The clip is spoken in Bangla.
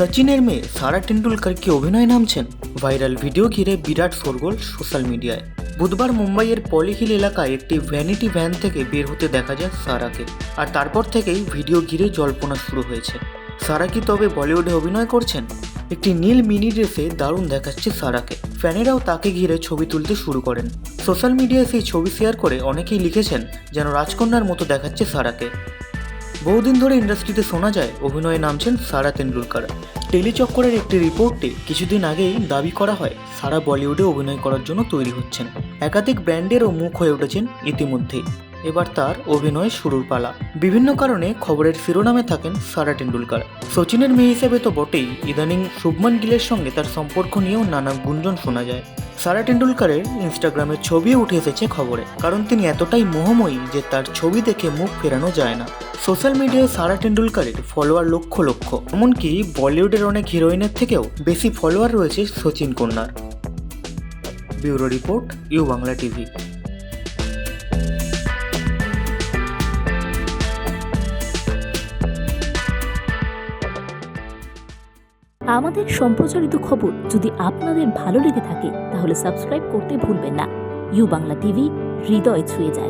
সচিনের মেয়ে সারা টেন্ডুলকার কি অভিনয় নামছেন ভাইরাল ভিডিও ঘিরে বিরাট শোরগোল সোশ্যাল মিডিয়ায়। বুধবার মুম্বাইয়ের পলিহিল এলাকায় একটি ভ্যানিটি ভ্যান থেকে বের হতে দেখা যায় সারাকে। আর তারপর থেকেই ভিডিও ঘিরে জল্পনা শুরু হয়েছে। সারা কি তবে বলিউডে অভিনয় করছেন? একটি নীল মিনি ড্রেসে দারুণ দেখাচ্ছে সারাকে। ফ্যানেরাও তাকে ঘিরে ছবি তুলতে শুরু করেন। সোশ্যাল মিডিয়ায় সেই ছবি শেয়ার করে অনেকেই লিখেছেন, যেন রাজকন্যার মতো দেখাচ্ছে সারাকে। বহুদিন ধরে ইন্ডাস্ট্রিতে শোনা যায়, অভিনয়ে নামছেন সারা তেন্ডুলকার। টেলিচক্করের একটি রিপোর্টে কিছুদিন আগেই দাবি করা হয়, সারা বলিউডে অভিনয় করার জন্য তৈরি হচ্ছেন। একাধিক ব্র্যান্ডেরও মুখ হয়ে উঠেছেন ইতিমধ্যেই। এবার তার অভিনয় শুরুর পালা। বিভিন্ন কারণে খবরের শিরোনামে থাকেন সারা টেন্ডুলকার সচিনের মেয়ে হিসেবে তো বটেই, ইদানিং শুভমান গিলের সঙ্গে তার সম্পর্ক নিয়েও নানা গুঞ্জন শোনা যায়। সারা টেন্ডুলকারের ইনস্টাগ্রামে ছবি উঠে এসেছে খবরে, কারণ তিনি এতটাই মোহময়ী যে তার ছবি দেখে মুখ ফেরানো যায় না। সোশ্যাল মিডিয়ায় সারা টেন্ডুলকারের ফলোয়ার লক্ষ লক্ষ। এমনকি বলিউডের অনেক হিরোইনের থেকেও বেশি ফলোয়ার রয়েছে সচিন কন্যার। Bureau report, U Bangla TV. আমাদের সম্প্রচারিত খবর যদি আপনাদের ভালো লেগে থাকে, তাহলে সাবস্ক্রাইব করতে ভুলবেন না। ইউ বাংলা টিভি, হৃদয় ছুঁয়ে যায়।